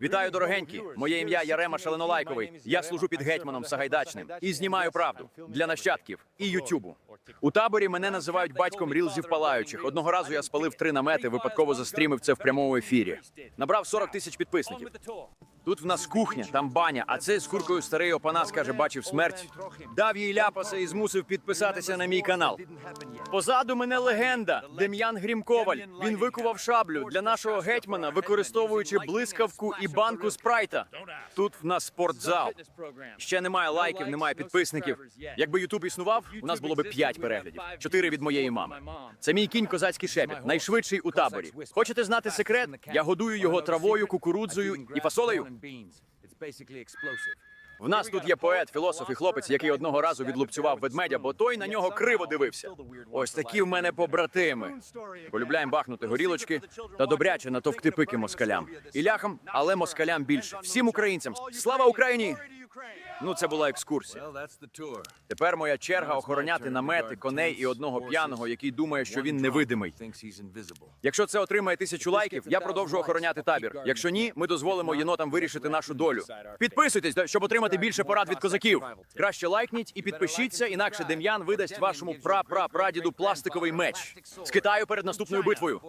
Вітаю, дорогенькі! Моє ім'я Ярема Шаленолайковий. Я служу під гетьманом Сагайдачним і знімаю правду для нащадків і Ютубу. У таборі мене називають батьком рілзів палаючих. Одного разу я спалив три намети, випадково застрімив це в прямому ефірі. Набрав 40 тисяч підписників. Тут в нас кухня, там баня, а це з куркою старий опанас каже, бачив смерть. Дав їй ляпаса і змусив підписатися на мій канал. Позаду мене легенда Дем'ян Грімковаль. Він викував шаблю для нашого гетьмана, використовуючи блискавку і банку спрайта. Тут в нас спортзал. Ще немає лайків, немає підписників. Якби Ютуб існував, у нас було б 5 переглядів, 4 від моєї мами. Це мій кінь козацький шепіт, найшвидший у таборі. Хочете знати секрет? Я годую його травою, кукурудзою і фасолею. В нас тут є поет, філософ і хлопець, який одного разу відлупцював ведмедя, бо той на нього криво дивився. Ось такі в мене побратими. Полюбляємо бахнути горілочки та добряче натовкти пики москалям. І ляхам, але москалям більше. Всім українцям. Слава Україні! Ну, це була екскурсія. Тепер моя черга охороняти намети, коней і одного п'яного, який думає, що він невидимий. Якщо це отримає тисячу лайків, я продовжу охороняти табір. Якщо ні, ми дозволимо єнотам вирішити нашу долю. Підписуйтесь, щоб отримати більше порад від козаків. Краще лайкніть і підпишіться, інакше Дем'ян видасть вашому пра-пра-прадіду пластиковий меч. З Китаю перед наступною битвою.